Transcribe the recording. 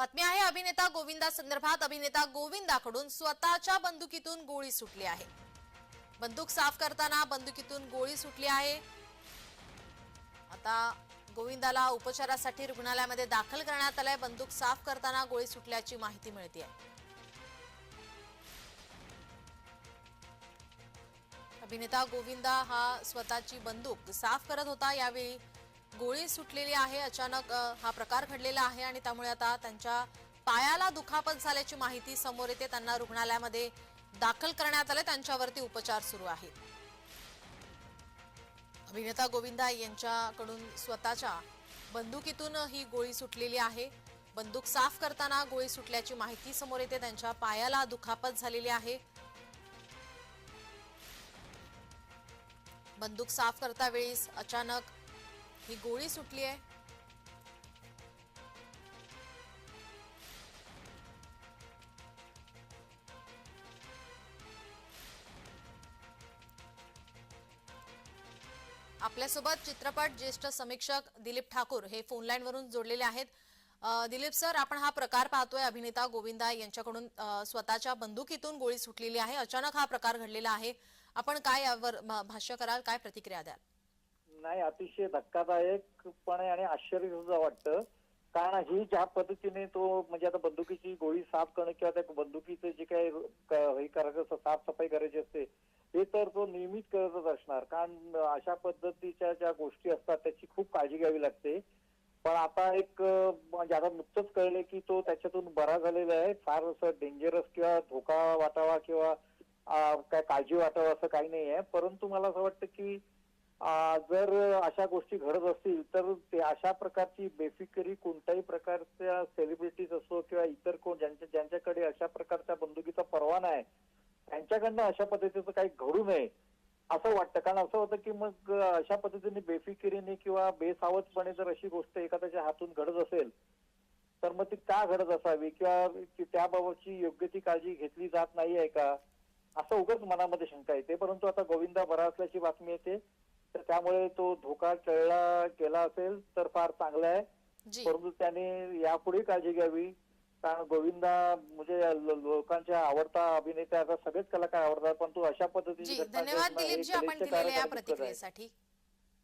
बातमी आहे अभिनेता गोविंदा संदर्भात अभिनेता गोविंदाकडून स्वतःच्या बंदुकीतून गोळी सुटली आहे. बंदूक साफ करताना बंदुकीतून गोळी सुटली आहे. आता गोविंदाला उपचारासाठी रुग्णालयामध्ये दाखल करण्यात आलंय. बंदूक साफ करताना गोळी सुटल्याची माहिती मिळते अभिनेता गोविंदा हा स्वतःची बंदूक साफ करत होता. यावेळी गोळी सुटलेली आहे अचानक हा प्रकार घडलेला आहे आणि त्यामुळे आता त्यांच्या पायाला दुखापत झाल्याची माहिती समोर येते. त्यांना रुग्णालयामध्ये दाखल करण्यात आले. त्यांच्यावरती उपचार सुरू आहेत. अभिनेता गोविंदा यांच्याकडून स्वतःच्या बंदुकीतून ही गोळी सुटलेली आहे. बंदूक साफ करताना गोळी सुटल्याची माहिती समोर येते. त्यांच्या पायाला दुखापत झालेली आहे. बंदूक साफ करता वेळीस अचानक ही गोळी सुटली आहे. आपल्यासोबत चित्रपट ज्येष्ठ समीक्षक दिलीप ठाकूर हे फोनलाईन वरून जोडलेले आहेत. दिलीप सर आपण हा प्रकार पाहतोय अभिनेता गोविंदा यांच्याकडून स्वतःच्या बंदुकीतून गोळी सुटलेली आहे. अचानक हा प्रकार घडलेला आहे. आपण काय यावर भाष्य कराल? काय प्रतिक्रिया द्याल? नाही अतिशय धक्कादायक पण आहे आणि आश्चर्य सुद्धा वाटतं. कारण ही ज्या पद्धतीने तो म्हणजे आता बंदुकीची गोळी साफ करणं किंवा त्या बंदुकीचं जे काही हे करायचं असतं साफसफाई करायची असते हे तर तो नियमित करतच असणार. कारण अशा पद्धतीच्या ज्या गोष्टी असतात त्याची खूप काळजी घ्यावी लागते. पण आता एक म्हणजे आता नुकतंच कळले की तो त्याच्यातून बरा झालेला आहे. फार असं डेंजरस किंवा धोका वाटावा किंवा काय काळजी वाटावं असं काही नाही आहे. परंतु मला असं वाटतं की जर अशा गोष्टी घडत असतील तर ते अशा प्रकारची बेफिकरी कोणत्याही प्रकारच्या सेलिब्रिटीज असो किंवा इतर कोण ज्यांच्या ज्यांच्याकडे अशा प्रकारच्या बंदुकीचा परवाना आहे त्यांच्याकडनं अशा पद्धतीचं काही घडू नये असं वाटतं. कारण असं होतं की मग अशा पद्धतीने बेफिकिरीने किंवा बेसावधपणे जर अशी गोष्ट एखाद्याच्या हातून घडत असेल तर मग ती का घडत असावी? किंवा त्याबाबतची योग्य ती काळजी घेतली जात नाही आहे का? असं उगाच मनामध्ये शंका येते. परंतु आता गोविंदा बरा असल्याची बातमी येते. तर त्यामुळे तो धोका टळला गेला असेल तर फार चांगला आहे. परंतु त्याने यापुढे काळजी घ्यावी. कारण गोविंदा म्हणजे लोकांच्या आवडता अभिनेता आता सगळेच कलाकार आवडतात पण तो अशा पद्धतीने धन्यवाद दिलीपजी आपण दिलेल्या या प्रतिक्रियेसाठी.